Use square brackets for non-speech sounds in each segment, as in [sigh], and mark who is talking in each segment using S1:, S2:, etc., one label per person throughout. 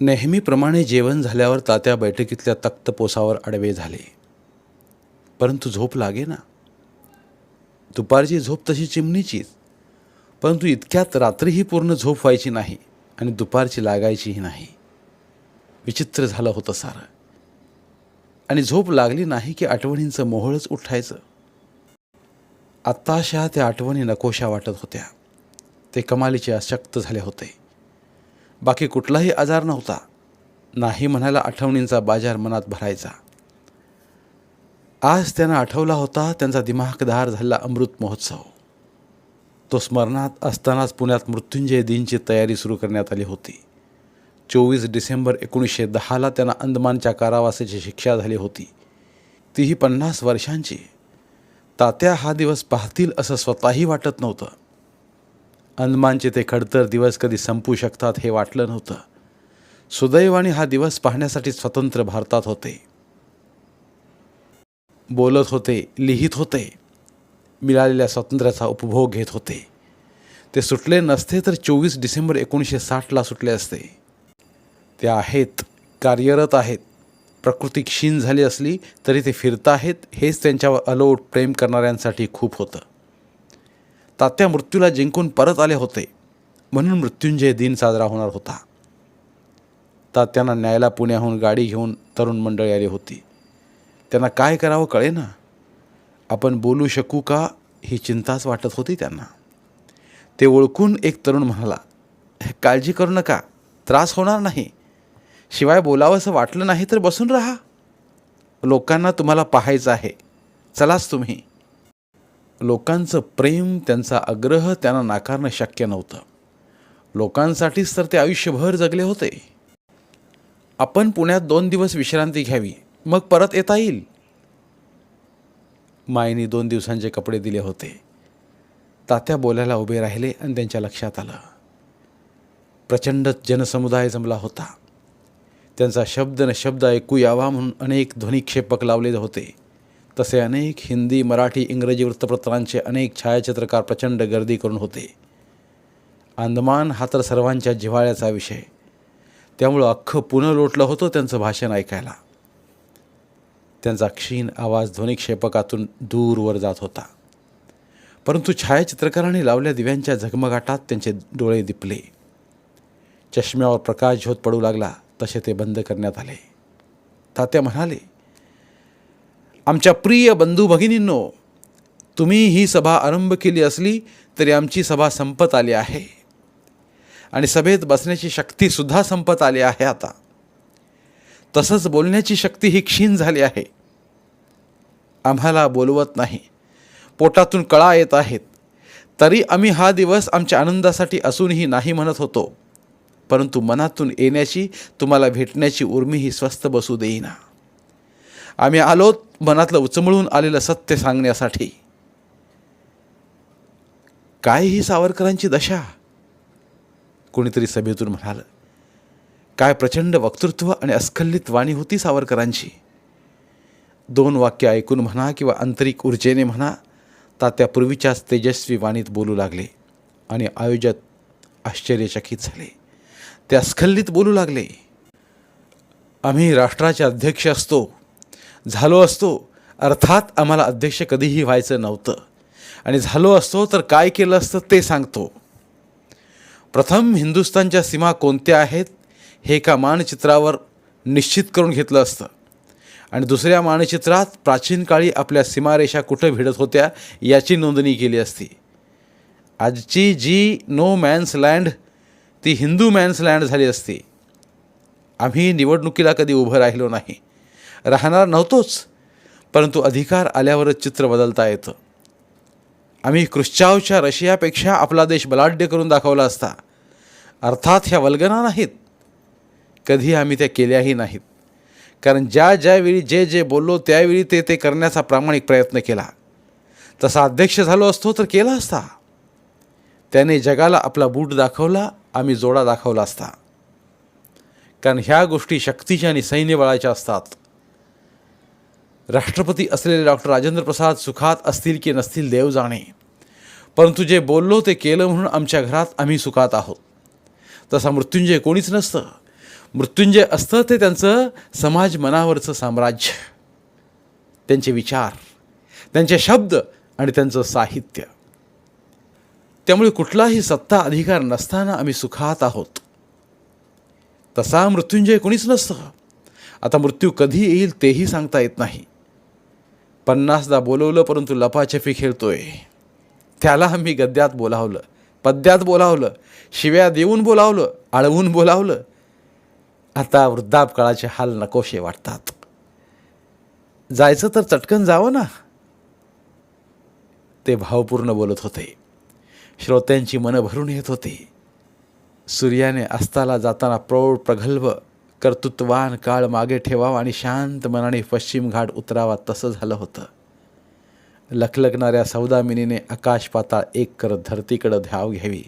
S1: नेहमीप्रमाणे जेवण झाल्यावर तात्या बैठकीतल्या तक्तपोसावर आडवे झाले. परंतु झोप लागे ना? दुपारची झोप तशी चिमणीचीच. परंतु इतक्यात रात्रीही पूर्ण झोप व्हायची नाही आणि दुपारची लागायचीही नाही. विचित्र झालं होतं सारं. आणि झोप लागली नाही की आठवणींचं मोहळच उठायचं. आत्ताशा त्या आठवणी नकोशा वाटत होत्या. ते कमालीचे अशक्त झाले होते. बाकी कुठलाही आजार नव्हता. नाही म्हणायला आठवणींचा बाजार मनात भरायचा. आज त्यांना आठवला होता त्यांचा दिमागदार झालेला अमृत महोत्सव. तो स्मरणात असतानाच पुण्यात मृत्युंजय दिनची तयारी सुरू करण्यात आली होती. चोवीस डिसेंबर एकोणीसशे दहाला त्यांना अंदमानच्या कारावासाची शिक्षा झाली होती. तीही पन्नास वर्षांची. तात्या हा दिवस पाहतील असं स्वतःही वाटत नव्हतं. अंदमानचे ते खडतर दिवस कधी संपू शकतात हे वाटलं नव्हतं. सुदैवाने हा दिवस पाहण्यासाठी स्वतंत्र भारतात होते. बोलत होते लिहित होते. मिळालेल्या स्वातंत्र्याचा उपभोग घेत होते. ते सुटले नसते तर चोवीस डिसेंबर एकोणीसशे साठला सुटले असते. ते आहेत कार्यरत आहेत. प्रकृती क्षीण झाली असली तरी ते फिरत आहेत हेच त्यांच्यावर अलोट प्रेम करणाऱ्यांसाठी खूप होतं. तात्या मृत्यूला जिंकून परत आले होते. म्हणून मृत्युंजय दिन साजरा होणार होता. तात्यांना न्यायला पुण्याहून गाडी घेऊन तरुण मंडळी आली होती. त्यांना काय करावं कळे ना आपण बोलू शकू का? ही चिंताच वाटत होती त्यांना. ते ओळखून एक तरुण म्हणाला काळजी करू नका त्रास होणार नाही. शिवाय बोलावंसं वाटलं नाही तर बसून राहा. लोकांना तुम्हाला पाहायचं आहे. चलाच तुम्ही. लोकांचं प्रेम त्यांचा आग्रह त्यांना नाकारणं शक्य नव्हतं. लोकांसाठीच तर ते आयुष्यभर जगले होते. आपण पुण्यात दोन दिवस विश्रांती घ्यावी मग परत येता येईल. मायनी दोन दिवसांचे कपडे दिले होते. तात्या बोलायला उभे राहिले आणि त्यांच्या लक्षात आलं. प्रचंड जनसमुदाय जमला होता. त्यांचा शब्द न शब्द ऐकू यावा म्हणून अनेक ध्वनिक्षेपक लावले होते. तसे अनेक हिंदी मराठी इंग्रजी वृत्तपत्रांचे अनेक छायाचित्रकार प्रचंड गर्दी करून होते. अंदमान हा तर सर्वांच्या जिव्हाळ्याचा विषय. त्यामुळं अख्खं पुणं लोटलं होतं त्यांचं भाषण ऐकायला. त्यांचा क्षीण आवाज ध्वनिक्षेपकातून दूरवर जात होता. परंतु छायाचित्रकारांनी लावल्या दिव्यांच्या झगमगाटात त्यांचे डोळे दिपले. चष्म्यावर प्रकाश झोत पडू लागला तसे ते बंद करण्यात आले. तात्या म्हणाले आमच्या प्रिय बंधू भगिनींनो तुम्ही ही सभा आरंभ केली असली तरी आमची सभा संपत आली आहे. आणि सभेत बसण्याची शक्तीसुद्धा संपत आली आहे आता. तसंच बोलण्याची शक्ती ही क्षीण झाली आहे. आम्हाला बोलवत नाही. पोटातून कळा येत आहेत. तरी आम्ही हा दिवस आमच्या आनंदासाठी असूनही नाही म्हणत होतो. परंतु मनातून येण्याची तुम्हाला भेटण्याची उर्मी ही स्वस्थ बसू देईना. आम्ही आलोत मनातलं उचमळून आलेलं सत्य सांगण्यासाठी. काय ही सावरकरांची दशा कोणीतरी सभेतून म्हणालं काय प्रचंड वक्तृत्व आणि अस्खलित वाणी होती सावरकरांची. दोन वाक्य ऐकून म्हणा किंवा आंतरिक ऊर्जेने म्हणा तात्यापूर्वीच्याच तेजस्वी वाणीत बोलू लागले आणि आयोजक आश्चर्यचकित झाले. ते अस्खलित बोलू लागले. आम्ही राष्ट्राचे अध्यक्ष असतो झालो असतो. अर्थात आम्हाला अध्यक्ष कधीही व्हायचं नव्हतं. आणि झालो असतो तर काय केलं असतं ते सांगतो. प्रथम हिंदुस्थानच्या सीमा कोणत्या आहेत हे एका मानचित्रावर निश्चित करून घेतलं असतं. आणि दुसऱ्या मानचित्रात प्राचीन काळी आपल्या सीमारेषा कुठं भिडत होत्या याची नोंदणी केली असती. आजची जी नो मॅन्स लँड ती हिंदू मॅन्स लँड झाली असती. आम्ही निवडणुकीला कधी उभं राहिलो नाही. राहणार नव्हतोच. परंतु अधिकार आल्यावरच चित्र बदलता येतं. आम्ही क्रुश्चावच्या रशियापेक्षा आपला देश बलाढ्य करून दाखवला असता. अर्थात ह्या वल्गना नाहीत. कधी आम्ही त्या केल्याही नाहीत. कारण ज्या ज्यावेळी जे जे बोललो त्यावेळी ते ते करण्याचा प्रामाणिक प्रयत्न केला. तसा अध्यक्ष झालो असतो तर केला असता. त्याने जगाला आपला बूट दाखवला आम्ही जोडा दाखवला असता. कारण ह्या गोष्टी शक्तीच्या आणि सैन्यबळाच्या असतात. राष्ट्रपती असलेले डॉक्टर राजेंद्र प्रसाद सुखात असतील की नसतील देव जाणे. परंतु जे बोललो ते केलं म्हणून आमच्या घरात आम्ही सुखात आहोत. तसा मृत्युंजय कोणीच नसतं. मृत्युंजय असतं ते त्यांचं समाज मनावरचं साम्राज्य. त्यांचे विचार त्यांचे शब्द आणि त्यांचं साहित्य. त्यामुळे कुठलाही सत्ता अधिकार नसताना आम्ही सुखात आहोत. तसा मृत्युंजय कोणीच नसतं. आता मृत्यू कधी येईल तेही सांगता येत नाही. पन्नासदा बोलवलं परंतु लपाछपी खेळतोय. त्याला आम्ही गद्यात बोलावलं. पद्यात बोलावलं. शिव्या देऊन बोलावलं. आळवून बोलावलं. आता वृद्धापकाळाचे हाल नकोशे वाटतात. जायचं तर चटकन जावं ना? ते भावपूर्ण बोलत होते. श्रोत्यांची मनं भरून येत होती. सूर्याने अस्ताला जाताना प्रौढ प्रगल्भ कर्तृत्वान काळ मागे ठेवावा आणि शांत मनाने पश्चिम घाट उतरावा तसं झालं होतं. लखलखणाऱ्या सौदामिनीने आकाश पाताळ एक करत धरतीकडं धाव घ्यावी.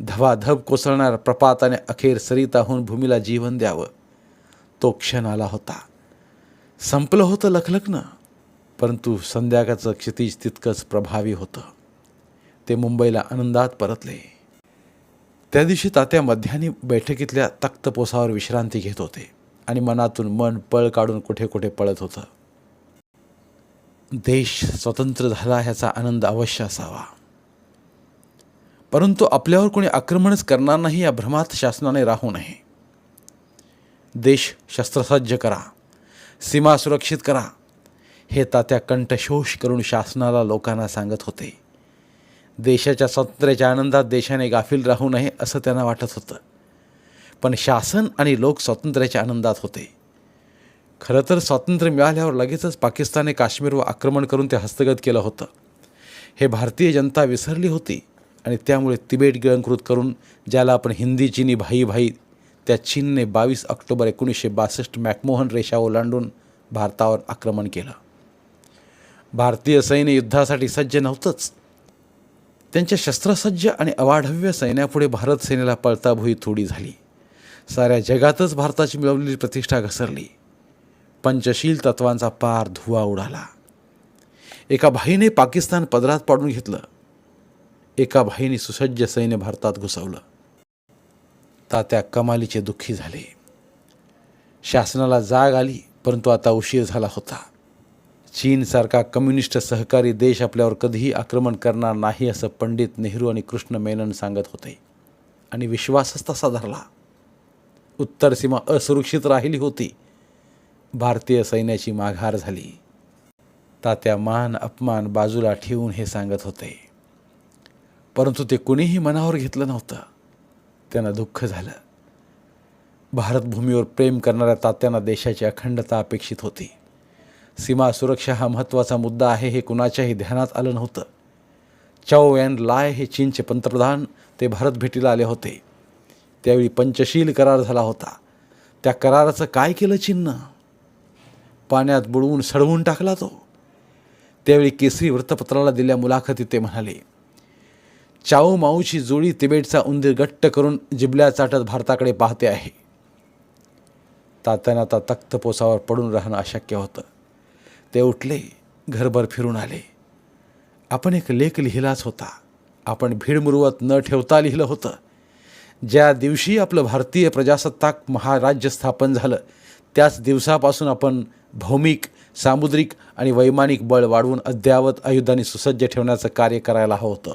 S1: धवाधब कोसळणाऱ्या प्रपाताने अखेर सरिताहून भूमीला जीवन द्यावं. तो क्षण आला होता. संपलं होतं लखलखणं परंतु संध्याकाळचं क्षितिज तितकंच प्रभावी होतं. ते मुंबईला आनंदात परतले. त्या दिवशी तात्या मध्यानी बैठकीतल्या तख्तपोसावर विश्रांती घेत होते आणि मनातून मन पळ काढून कुठे कुठे पळत होतं. देश स्वतंत्र झाला ह्याचा आनंद अवश्य असावा. परंतु आपल्यावर कोणी आक्रमणच करणार नाही या भ्रमात शासनाने राहू नये. देश शस्त्रसज्ज करा. सीमा सुरक्षित करा. हे तात्या कंठशोष करून शासनाला लोकांना सांगत होते. देशाच्या स्वातंत्र्याच्या आनंदात देशाने गाफील राहू नये असं त्यांना वाटत होतं. पण शासन आणि लोक स्वातंत्र्याच्या आनंदात होते. खरं तर स्वातंत्र्य मिळाल्यावर लगेचच पाकिस्तानने काश्मीरवर आक्रमण करून ते हस्तगत केलं होतं. हे भारतीय जनता विसरली होती आणि त्यामुळे तिबेट गिळंकृत करून ज्याला आपण हिंदी चिनी भाई भाई त्या चीनने बावीस ऑक्टोबर एकोणीसशे बासष्ट मॅकमोहन रेषा ओलांडून भारतावर आक्रमण केलं. भारतीय सैन्य युद्धासाठी सज्ज नव्हतंच. त्यांच्या शस्त्रसज्ज आणि अवाढव्य सैन्यापुढे भारत सेनेला पळताभुई थोडी झाली. साऱ्या जगातच भारताची मिळवलेली प्रतिष्ठा घसरली. पंचशील तत्वांचा पार धुवा उडाला. एका भाईने पाकिस्तान पदरात पाडून घेतलं. एका भाईने सुसज्ज सैन्य भारतात घुसवलं. तात्या कमालीचे दुःखी झाले. शासनाला जाग आली परंतु आता उशीर झाला होता. चीनसारखा कम्युनिस्ट सहकारी देश आपल्यावर कधीही आक्रमण करणार नाही असं पंडित नेहरू आणि कृष्ण मेनन सांगत होते. आणि विश्वासच तसा धरला. उत्तर सीमा असुरक्षित राहिली होती. भारतीय सैन्याची माघार झाली. तात्या मान अपमान बाजूला ठेवून हे सांगत होते. परंतु ते कुणीही मनावर घेतलं नव्हतं. त्यांना दुःख झालं. भारतभूमीवर प्रेम करणाऱ्या तात्यांना देशाची अखंडता अपेक्षित होती. सीमा सुरक्षा हा महत्त्वाचा मुद्दा आहे हे कुणाच्याही ध्यानात आलं नव्हतं. चाओ अँड लाय हे चीनचे पंतप्रधान ते भारत भेटीला आले होते. त्यावेळी पंचशील करार झाला होता. त्या कराराचं काय केलं चीननं? पाण्यात बुडवून सडवून टाकला तो. त्यावेळी केसरी वृत्तपत्राला दिल्या मुलाखतीत ते म्हणाले चाओ माऊची जोडी तिबेटचा उंदीर गट्ट करून जिबल्या चाटत भारताकडे पाहते आहे. तात्यानं आता तख्तपोसावर पडून राहणं अशक्य होतं. ते उठले घरभर फिरून आले. आपण एक लेख लिहिलाच होता. आपण भीड मुरवत न ठेवता लिहिलं होतं. ज्या दिवशी आपलं भारतीय प्रजासत्ताक महाराज्य स्थापन झालं त्याच दिवसापासून आपण भौमिक सामुद्रिक आणि वैमानिक बळ वाढवून अद्ययावत आयुधाने सुसज्ज ठेवण्याचं कार्य करायला हवं होतं.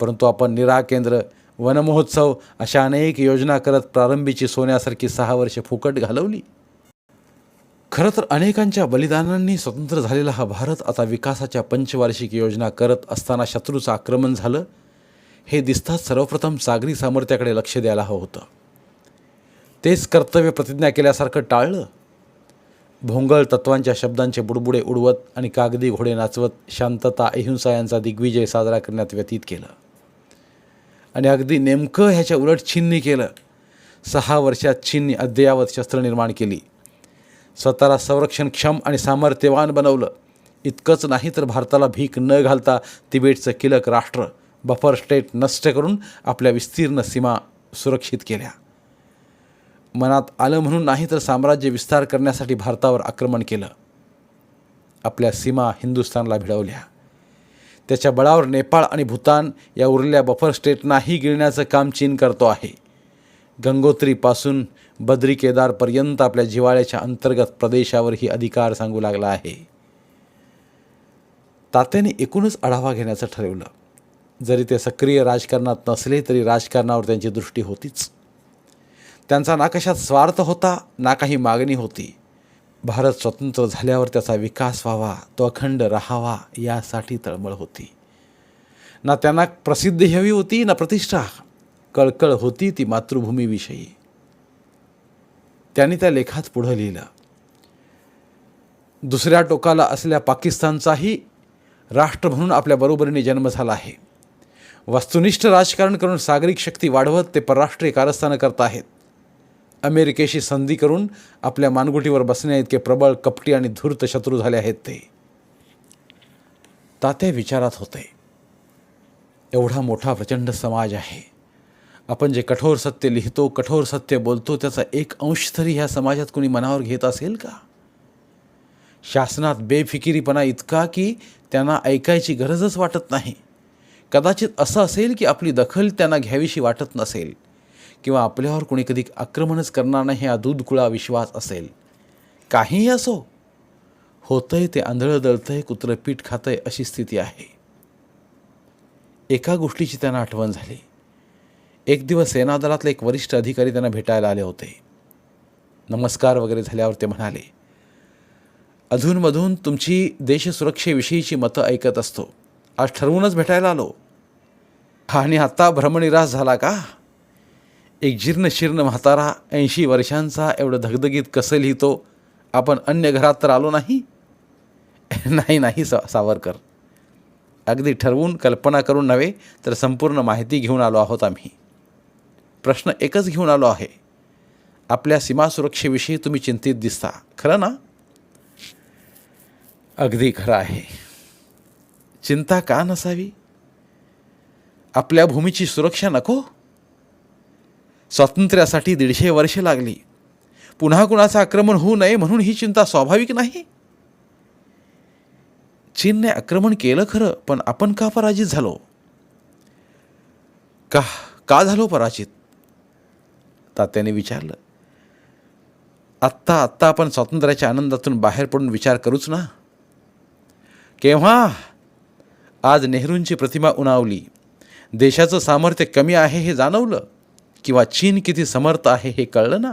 S1: परंतु आपण निराकेंद्र वनमहोत्सव अशा अनेक योजना करत प्रारंभीची सोन्यासारखी सहा वर्षे फुकट घालवली. खरं तर अनेकांच्या बलिदानांनी स्वतंत्र झालेला हा भारत आता विकासाच्या पंचवार्षिक योजना करत असताना शत्रूचं आक्रमण झालं हे दिसताच सर्वप्रथम सागरी सामर्थ्याकडे लक्ष द्यायला हवं होतं. तेच कर्तव्य प्रतिज्ञा केल्यासारखं टाळलं. भोंगळ तत्वांच्या शब्दांचे बुडबुडे उडवत आणि कागदी घोडे नाचवत शांतता अहिंसा यांचा दिग्विजय साजरा करण्यात व्यतीत केलं. आणि अगदी नेमकं ह्याच्या उलट छिन्नी केलं. सहा वर्षात चीनने अद्ययावत शस्त्र निर्माण केली. स्वतःला संरक्षणक्षम आणि सामर्थ्यवान बनवलं. इतकंच नाही तर भारताला भीक न घालता तिबेटचं किलक राष्ट्र बफर स्टेट नष्ट करून आपल्या विस्तीर्ण सीमा सुरक्षित केल्या. मनात आलं म्हणून नाही तर साम्राज्य विस्तार करण्यासाठी भारतावर आक्रमण केलं. आपल्या सीमा हिंदुस्थानला भिडवल्या. त्याच्या बळावर नेपाळ आणि भूतान या उरलेल्या बफर स्टेटनाही गिळण्याचं काम चीन करतो आहे. गंगोत्रीपासून बद्री केदारपर्यंत आपल्या जिवाळ्याच्या अंतर्गत प्रदेशावरही अधिकार सांगू लागला आहे. तात्याने एकूणच आढावा घेण्याचं ठरवलं. जरी ते सक्रिय राजकारणात नसले तरी राजकारणावर त्यांची दृष्टी होतीच. त्यांचा ना कशात स्वार्थ होता ना काही मागणी होती. भारत स्वतंत्र झाल्यावर त्याचा विकास व्हावा तो अखंड राहावा यासाठी तळमळ होती. ना त्यांना प्रसिद्धी हवी होती ना प्रतिष्ठा. कळकळ होती ती मातृभूमीविषयी. त्यांनी त्या लेखात पुढं लिहिलं. दुसऱ्या टोकाला असल्या पाकिस्तानचाही राष्ट्र म्हणून आपल्या बरोबरीने जन्म झाला आहे. वस्तुनिष्ठ राजकारण करून सागरिक शक्ती वाढवत ते परराष्ट्रीय कारस्थानं करत आहेत. अमेरिकेशी संधी करून आपल्या मानगुटीवर बसण्या इतके प्रबळ कपटी आणि धूर्त शत्रू झाले आहेत ते. तात्या विचारात होते. एवढा मोठा प्रचंड समाज आहे. आपण जे कठोर सत्य लिहितो कठोर सत्य बोलतो त्याचा एक अंश तरी ह्या समाजात कोणी मनावर घेत असेल का? शासनात बेफिकिरीपणा इतका की त्यांना ऐकायची गरजच वाटत नाही. कदाचित असं असेल की आपली दखल त्यांना घ्यावीशी वाटत नसेल किंवा आपल्यावर कोणी कधी आक्रमणच करणार नाही हा दूधकुळा विश्वास असेल. काहीही असो होतंय ते आंधळं दळतंय कुत्रं पीठ खातंय अशी स्थिती आहे. एका गोष्टीची त्यांना आठवण झाली. एक दिवस सेनादलातले एक वरिष्ठ अधिकारी त्यांना भेटायला आले होते. नमस्कार वगैरे झाल्यावर ते म्हणाले अधूनमधून तुमची देशसुरक्षेविषयीची मतं ऐकत असतो. आज ठरवूनच भेटायला आलो. आणि आत्ता भ्रमनिराश झाला का? एक जीर्ण शीर्ण म्हातारा ऐंशी वर्षांचा एवढं धगधगीत कसं लिहितो? आपण अन्य घरात तर आलो नाही? [laughs] नाही नाही सा सावरकर. अगदी ठरवून कल्पना करून नव्हे तर संपूर्ण माहिती घेऊन आलो आहोत आम्ही. प्रश्न एकच घेऊन आलो आहे. आपल्या सीमा सुरक्षेविषयी तुम्ही चिंतित दिसता. खरं ना? अगदी खरं आहे. चिंता का नसावी? आपल्या भूमीची सुरक्षा नको? स्वातंत्र्यासाठी दीडशे वर्षे लागली. पुन्हा कुणाचं आक्रमण होऊ नये म्हणून ही चिंता स्वाभाविक नाही? चीनने आक्रमण केलं खरं पण आपण का पराजित झालो? का का झालो पराजित? तात्याने विचारलं आत्ता आत्ता आपण स्वातंत्र्याच्या आनंदातून बाहेर पडून विचार करूच ना. केव्हा? आज नेहरूंची प्रतिमा उणावली देशाचं सामर्थ्य कमी आहे हे जाणवलं. किंवा चीन किती समर्थ आहे हे कळलं ना.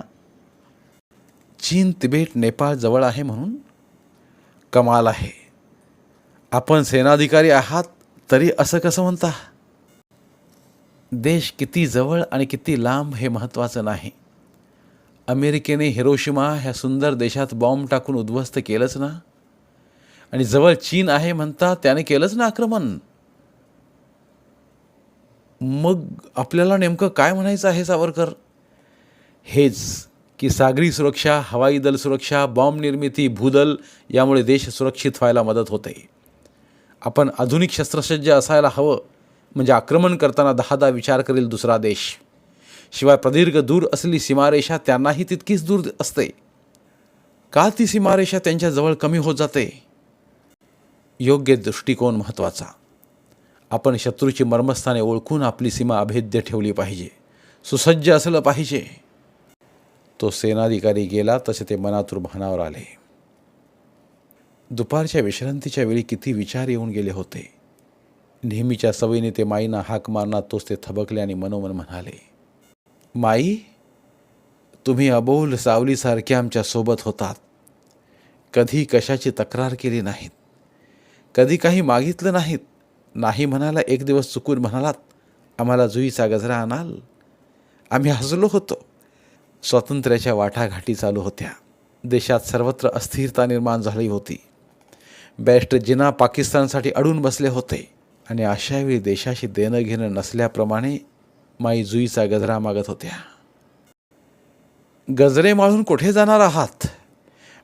S1: चीन तिबेट नेपाळ जवळ आहे म्हणून कमाल आहे. आपण सेनाधिकारी आहात तरी असं कसं म्हणता? देश किती जवळ आणि किती लांब हे महत्त्वाचं नाही. अमेरिकेने हिरोशिमा ह्या सुंदर देशात बॉम्ब टाकून उद्ध्वस्त केलंच ना? आणि जवळ चीन आहे म्हणता त्याने केलंच ना आक्रमण? मग आपल्याला नेमकं काय म्हणायचं आहे सावरकर? हेच की सागरी सुरक्षा हवाई दल सुरक्षा बॉम्ब निर्मिती भूदल यामुळे देश सुरक्षित व्हायला मदत होते. आपण आधुनिक शस्त्रसज्ज असायला हवं. म्हणजे आक्रमण करताना दहादा विचार करेल दुसरा देश. शिवाय प्रदीर्घ दूर असलेली सीमारेषा त्यांनाही तितकीच दूर असते. का ती सीमारेषा त्यांच्याजवळ कमी होत जाते? योग्य दृष्टिकोन महत्त्वाचा. आपण शत्रूची मर्मस्थाने ओळखून आपली सीमा अभेद्य ठेवली पाहिजे. सुसज्ज असलं पाहिजे. तो सेनाधिकारी गेला तसे ते मनातूर भानावर आले. दुपारच्या विश्रांतीच्या वेळी किती विचार येऊन गेले होते. नेहमीच्या सवयीने ते माईना हाक मारणार तोच ते थबकले आणि मनोमन म्हणाले माई तुम्ही अबोल सावलीसारखे आमच्यासोबत होतात. कधी कशाची तक्रार केली नाहीत. कधी काही मागितलं नाहीत. नाही म्हणाला एक दिवस चुकून म्हणालात आम्हाला जुईचा गजरा आणाल. आम्ही हसलो होतो. स्वातंत्र्याच्या वाटाघाटी चालू होत्या. देशात सर्वत्र अस्थिरता निर्माण झाली होती. बेस्ट जिना पाकिस्तानसाठी अडून बसले होते. आणि अशावेळी देशाशी देणं घेणं नसल्याप्रमाणे माई जुईचा गजरा मागत होत्या. गजरे माळून कुठे जाणार आहात?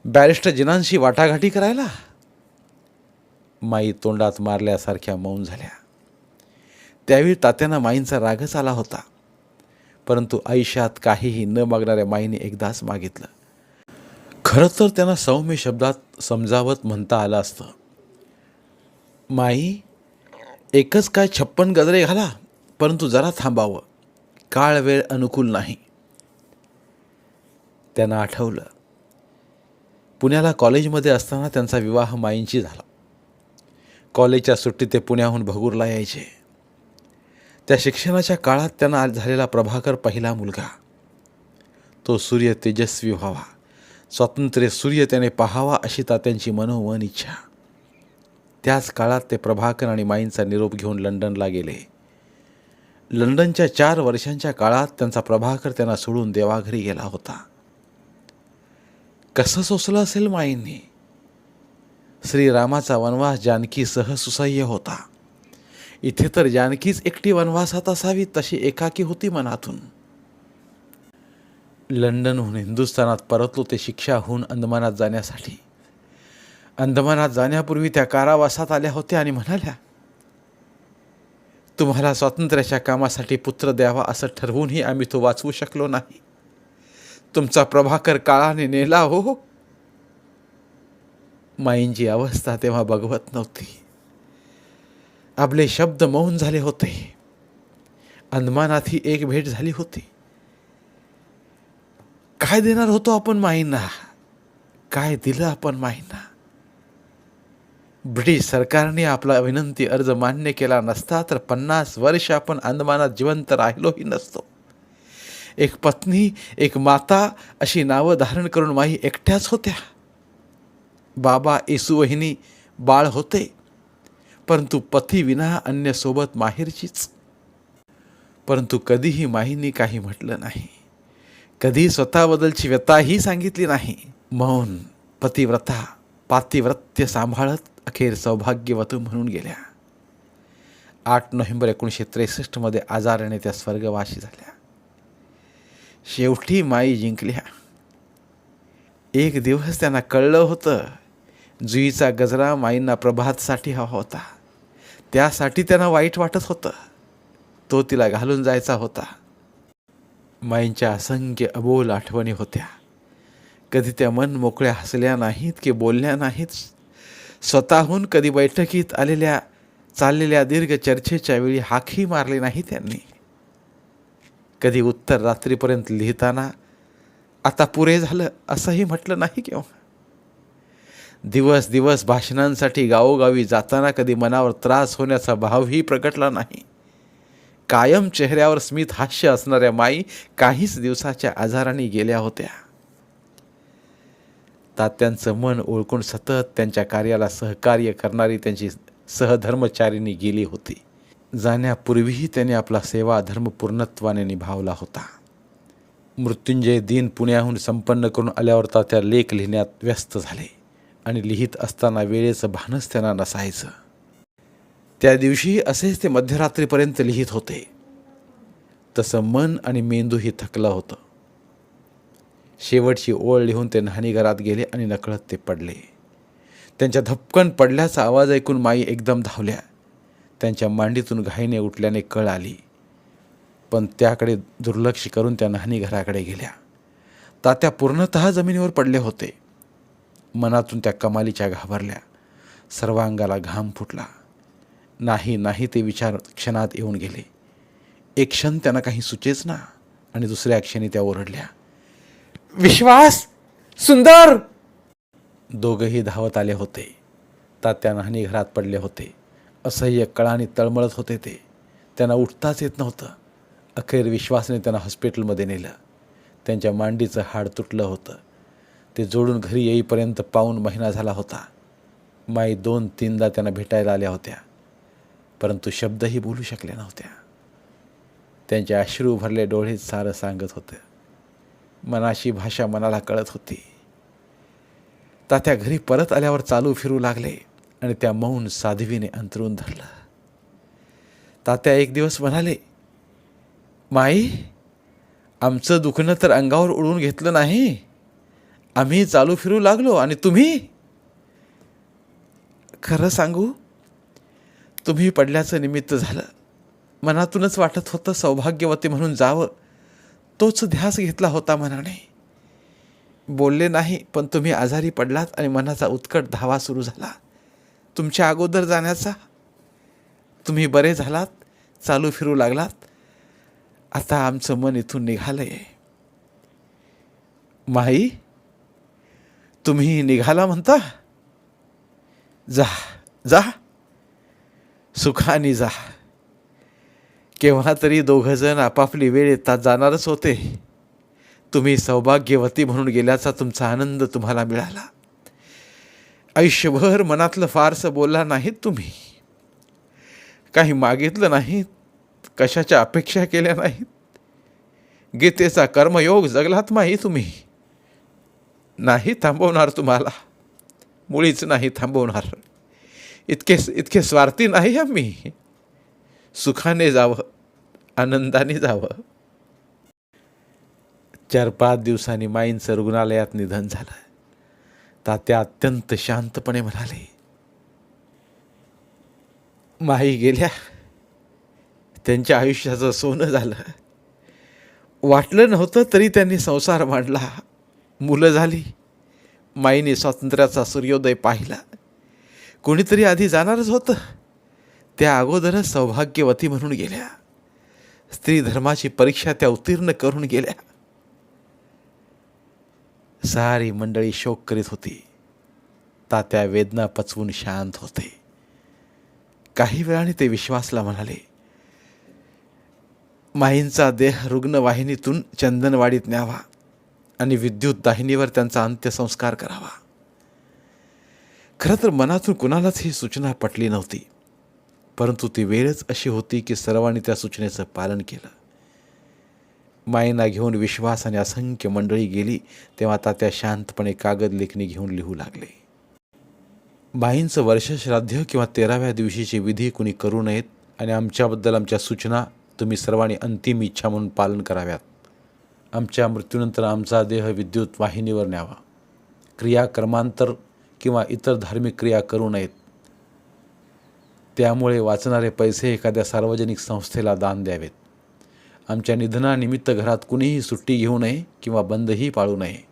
S1: बॅरिस्टर जिनांशी वाटाघाटी करायला? माई तोंडात मारल्यासारख्या मौन झाल्या. त्यावेळी तात्यांना माईंचा रागच आला होता. परंतु आयुष्यात काहीही न मागणाऱ्या माईने एकदाच मागितलं. खरं तर त्यांना सौम्य शब्दात समजावत म्हणता आलं असतं. माई एकच काय छप्पन गजरे घाला परंतु जरा थांबावं. काळ वेळ अनुकूल नाही. त्यांना आठवलं. पुण्याला कॉलेजमध्ये असताना त्यांचा विवाह माईंशी झाला. कॉलेजच्या सुट्टीत ते पुण्याहून भगूरला यायचे. त्या शिक्षणाच्या काळात त्यांना आज झालेला प्रभाकर पहिला मुलगा. तो सूर्य तेजस्वी व्हावा. स्वातंत्र्य सूर्य त्याने पाहावा अशी तात्यांची मनोमन इच्छा. त्याच काळात ते प्रभाकर आणि माईंचा निरोप घेऊन लंडनला गेले. लंडनच्या चार वर्षांच्या काळात त्यांचा प्रभाकर त्यांना सोडून देवाघरी गेला होता. कसं सोसलं असेल माईंनी? श्रीरामाचा वनवास जानकीसह सुसह्य होता. इथे तर जानकीच एकटी वनवासात असावी तशी एकाकी होती मनातून. लंडनहून हिंदुस्थानात परतलो ते शिक्षा होऊन अंदमानात जाण्यासाठी. अंदमानात जाण्यापूर्वी त्या कारावासात आल्या होत्या आणि म्हणाल्या तुम्हाला स्वातंत्र्याच्या कामासाठी पुत्र द्यावा असं ठरवूनही आम्ही तो वाचवू शकलो नाही. तुमचा प्रभाकर काळाने नेला हो. माईंची अवस्था तेव्हा बघवत नव्हती. आपले शब्द मौन झाले होते. अंदमानात ही एक भेट झाली होती. काय देणार होतो आपण माईंना? काय दिलं आपण माईंना? ब्रिटिश सरकारने आपला विनंती अर्ज मान्य केला नसता तर पन्नास वर्ष आपण अंदमानात जिवंत राहिलोही नसतो. एक पत्नी एक माता अशी नावं धारण करून माई एकट्याच होत्या. बाबा येसुवहिनी बाळ होते परंतु पती विना अन्य सोबत माहेरचीच. परंतु कधीही माहींनी काही म्हटलं नाही. कधी स्वतःबद्दलची व्यथाही सांगितली नाही. मौन पतिव्रता पातिव्रत्य सांभाळत अखेर सौभाग्यवतू म्हणून गेल्या. आठ नोव्हेंबर एकोणीसशे त्रेसष्टमध्ये आजाराने त्या स्वर्गवासी झाल्या. शेवटी माई जिंकल्या. एक दिवस त्यांना कळलं होतं जुईचा गजरा माईंना प्रभातसाठी हवा होता. त्यासाठी त्यांना वाईट वाटत होतं. तो तिला घालून जायचा होता. माईंच्या असंख्य अबोल आठवणी होत्या. कधी त्या मन मोकळ्या हसल्या नाहीत की बोलल्या नाहीत. स्वतःहून कधी बैठकीत आलेल्या चाललेल्या दीर्घ चर्चेच्या वेळी हाकही मारली नाही त्यांनी. कधी उत्तर रात्रीपर्यंत लिहिताना आता पुरे झालं असंही म्हटलं नाही केव्हा? दिवस दिवस भाषणांसाठी गावोगावी जाताना कधी मनावर त्रास होण्याचा भावही प्रकटला नाही. कायम चेहऱ्यावर स्मित हास्य असणाऱ्या माई काहीच दिवसाच्या आजाराने गेल्या होत्या. तात्यांचं मन ओळखून सतत त्यांच्या कार्याला सहकार्य करणारी त्यांची सहधर्मचारिणी गेली होती. जाण्यापूर्वीही त्याने आपला सेवा धर्म पूर्णत्वाने निभावला होता. मृत्युंजय दिन पुण्याहून संपन्न करून आल्यावर तात्या लेख लिहिण्यात व्यस्त झाले आणि लिहित असताना वेळेचं भानच त्यांना नसायचं. त्या दिवशी असेच ते मध्यरात्रीपर्यंत लिहित होते. तसं मन आणि मेंदूही थकलं होतं. शेवटची ओळ लिहून ते न्हाणीघरात गेले आणि नकळत ते पडले. त्यांच्या धपकन पडल्याचा आवाज ऐकून माई एकदम धावल्या. त्यांच्या मांडीतून घाईने उठल्याने कळ आली. पण त्याकडे दुर्लक्ष करून त्या न्हाणीघराकडे गेल्या. तात्या पूर्णतः जमिनीवर पडले होते. मनातून त्या कमालीच्या घाबरल्या. सर्वांगाला घाम फुटला. नाही नाही ते विचार क्षणात येऊन गेले. एक क्षण त्यांना काही सुचेच ना आणि दुसऱ्या क्षणी त्या ओरडल्या. विश्वास सुंदर. दोघंही धावत आले होते. तात्या नाहनी घरात पडले होते. असह्य कळाने तळमळत होते ते. त्यांना उठताच येत नव्हतं. अखेर विश्वासने त्यांना हॉस्पिटलमध्ये नेलं. त्यांच्या मांडीचं हाड तुटलं होतं. ते जोडून घरी येईपर्यंत पाऊन महिना झाला होता. माई दोन तीनदा त्यांना भेटायला आल्या होत्या. परंतु शब्दही बोलू शकल्या नव्हत्या. त्यांचे अश्रू भरले डोळे सारं सांगत होतं. मनाशी भाषा मनाला कळत होती. तात्या घरी परत आल्यावर चालू फिरू लागले आणि त्या मौन साध्वीने अंतरून धरलं. तात्या एक दिवस म्हणाले माई आमचं दुखणं तर अंगावर उडून घेतलं नाही. आम्ही चालू फिरू लागलो आणि तुम्ही? खरं सांगू तुम्ही पडल्याचं निमित्त झालं. मनातूनच वाटत होतं सौभाग्यवती म्हणून जावं. तोच ध्यास घेतला होता मनाने. बोलले नाही पण तुम्ही आजारी पडलात आणि मनाचा उत्कट धावा सुरू झाला. तुमच्या अगोदर जाण्याचा. तुम्ही बरे झालात चालू फिरू लागलात. आता आमचं मन इथून निघालंय. माई तुम्ही निघाला म्हणता? जा जा. सुखाने जा. केव्हा तरी दोघंजण आपापली वेळ येतात जाणारच होते. तुम्ही सौभाग्यवती म्हणून गेल्याचा तुमचा आनंद तुम्हाला मिळाला. आयुष्यभर मनातलं फारसं बोलला नाहीत तुम्ही. काही मागितलं नाहीत. कशाच्या अपेक्षा केल्या नाहीत. गीतेचा कर्मयोग जगलात माही तुम्ही. नाही थांबवणार तुम्हाला. मुळीच नाही थांबवणार. इतके इतके स्वार्थी नाही आम्ही. सुखाने जावं आनंदाने जावं. चार पाच दिवसांनी माईंचं रुग्णालयात निधन झालं तात्या अत्यंत शांतपणे म्हणाले माई गेल्या. त्यांच्या आयुष्याचं सोनं झालं. वाटलं नव्हतं तरी त्यांनी संसार मांडला. मुलं झाली. माईने स्वातंत्र्याचा सूर्योदय पाहिला. कोणीतरी आधी जाणारच होतं. त्या अगोदरच सौभाग्यवती म्हणून गेल्या. स्त्री धर्माची परीक्षा त्या उत्तीर्ण करून गेल्या. सारी मंडळी शोक करीत होती. तात्या वेदना पचवून शांत होते. काही वेळाने ते विश्वासला म्हणाले माहींचा देह रुग्णवाहिनीतून चंदनवाडीत न्यावा आणि विद्युत दाहिनीवर त्यांचा अंत्यसंस्कार करावा. खरं तर मनातून कुणालाच ही सूचना पटली नव्हती. परंतु ती वेळच अशी होती की सर्वांनी त्या सूचनेचं पालन केलं. माईंना घेऊन विश्वास आणि असंख्य मंडळी गेली तेव्हा तात्या शांतपणे कागद लेखणी घेऊन लिहू लागले. माईंचं वर्षश्राद्ध किंवा तेराव्या दिवशीची विधी कुणी करू नयेत आणि आमच्याबद्दल आमच्या सूचना तुम्ही सर्वांनी अंतिम इच्छा म्हणून पालन कराव्यात. आमच्या मृत्यूनंतर आमचा देह विद्युत वाहिनीवर न्यावा. क्रिया कर्मांतर किंवा इतर धार्मिक क्रिया करू नयेत. त्यामुळे वाचणारे पैसे एखाद्या सार्वजनिक संस्थेला दान द्यावेत. आमच्या निधनानिमित्त घरात कुणीही सुट्टी घेऊ नये किंवा बंदही पाळू नये.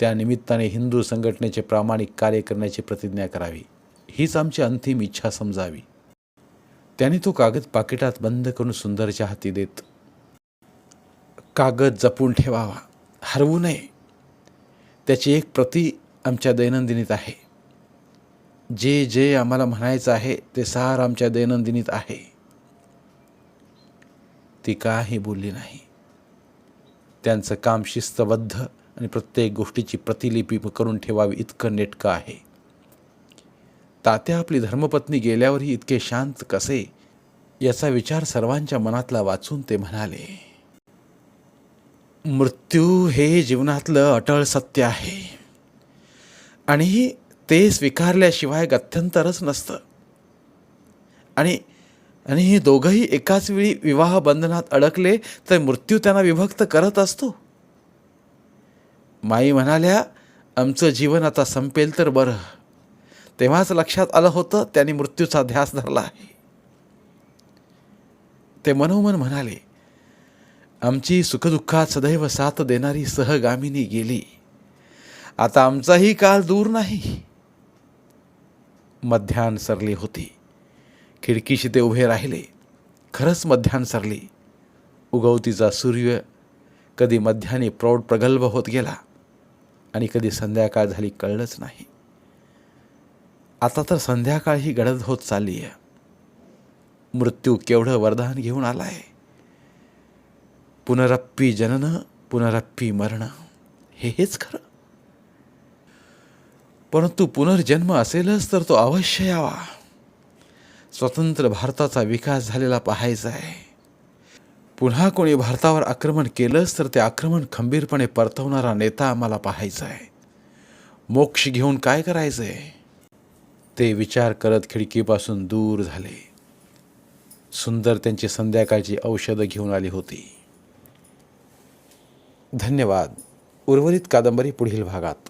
S1: त्या निमित्ताने हिंदू संघटनेचे प्रामाणिक कार्य करण्याची प्रतिज्ञा करावी. हीच आमची अंतिम इच्छा समजावी. त्याने तो कागद पाकिटात बंद करून सुंदरच्या हाती देत कागद जपून ठेवावा. हरवू नये. त्याची एक प्रती आमच्या दैनंदिनीत आहे. जे जे आम्हाला म्हणायचं आहे ते सार आमच्या दैनंदिनीत आहे. ती काही बोलली नाही. त्यांचं काम शिस्तबद्ध आणि प्रत्येक गोष्टीची प्रतिलिपी करून ठेवावी इतकं नेटकं आहे. तात्या आपली धर्मपत्नी गेल्यावरही इतके शांत कसे याचा विचार सर्वांच्या मनातला वाचून ते म्हणाले मृत्यू हे जीवनातलं अटळ सत्य आहे. आणि ते स्वीकारल्याशिवाय गत्यंतरच नसतं. आणि आणि हे दोघंही एकाच वेळी विवाह बंधनात अडकले तर मृत्यू त्यांना विभक्त करत असतो. माई म्हणाल्या आमचं जीवन आता संपेल तर बरं. तेव्हाच लक्षात आलं होतं त्यांनी मृत्यूचा ध्यास धरला आहे. ते मनोमन म्हणाले आमची सुखदुःखात सदैव साथ देणारी सहगामिनी गेली. आता आमचाही काल दूर नाही. मध्यान सरली होती. खिडकीशी ते उभे राहिले. खरंच मध्यान सरली. उगवतीचा सूर्य कधी मध्याने प्रौढ प्रगल्भ होत गेला आणि कधी संध्याकाळ झाली कळलंच नाही. आता तर संध्याकाळ ही गडद होत चालली आहे मृत्यू केवढं वरदान घेऊन आला आहे पुनरप्पी जनन पुनरप्पी मरण हे हेच खरं? परंतु पुनर्जन्म असेलच तर तो अवश्य यावा. स्वतंत्र भारताचा विकास झालेला पाहायचा आहे. पुन्हा कोणी भारतावर आक्रमण केलंच तर ते आक्रमण खंबीरपणे परतवणारा नेता आम्हाला पाहायचा आहे. मोक्ष घेऊन काय करायचं आहे? ते विचार करत खिडकीपासून दूर झाले. सुंदर त्यांची संध्याकाळची औषधं घेऊन आली होती. धन्यवाद. उर्वरित कादंबरी पुढील भागात.